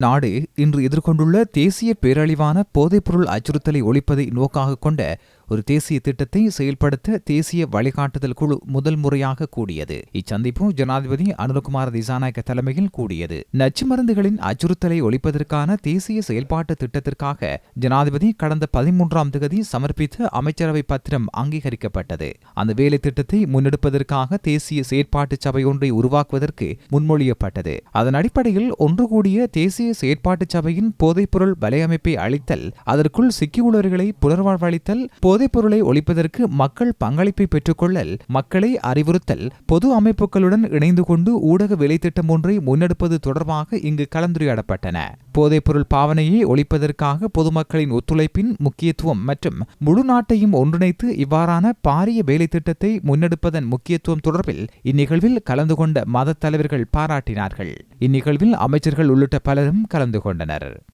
நாடு இன்று எதிர்கொண்டுள்ள தேசிய பேரழிவான போதைப்பொருள் அச்சுறுத்தலை ஒழிப்பதை நோக்காக கொண்ட ஒரு தேசிய திட்டத்தை செயல்படுத்த தேசிய வழிகாட்டுதல் குழு முதல் முறையாக கூடியது. இச்சந்திப்பு ஜனாதிபதி அனுரகுமார் திசாநாயக்க தலைமையில் கூடியது. நச்சு மருந்துகளின் அச்சுறுத்தலை ஒழிப்பதற்கான தேசிய செயல்பாட்டு திட்டத்திற்காக ஜனாதிபதி கடந்த பதிமூன்றாம் தேதி சமர்ப்பித்த அமைச்சரவை பத்திரம் அங்கீகரிக்கப்பட்டது. அந்த வேலை திட்டத்தை முன்னெடுப்பதற்காக தேசிய செயற்பாட்டு சபை ஒன்றை உருவாக்குவதற்கு முன்மொழியப்பட்டது. அதன் அடிப்படையில் ஒன்று கூடிய தேசிய செயற்பாட்டு சபையின் போதைப்பொருள் வலையமைப்பை அளித்தல் அதற்குள் சிக்கியுள்ளவர்களை புனர்வாழ்வளித்தல் போதைப்பொருளை ஒழிப்பதற்கு மக்கள் பங்களிப்பை பெற்றுக்கொள்ளல் மக்களை அறிவுறுத்தல் பொது அமைப்புகளுடன் இணைந்து கொண்டு ஊடக வேலைத்திட்டம் ஒன்றை முன்னெடுப்பது தொடர்பாக இங்கு கலந்துரையாடப்பட்டன. போதைப்பொருள் பாவனையை ஒழிப்பதற்காக பொதுமக்களின் ஒத்துழைப்பின் முக்கியத்துவம் மற்றும் முழு நாட்டையும் ஒன்றிணைத்து இவ்வாறான பாரிய வேலைத்திட்டத்தை முன்னெடுப்பதன் முக்கியத்துவம் தொடர்பில் இந்நிகழ்வில் கலந்து கொண்ட மத தலைவர்கள் பாராட்டினார்கள். இந்நிகழ்வில் அமைச்சர்கள் உள்ளிட்ட பலரும் கலந்து கொண்டனர்.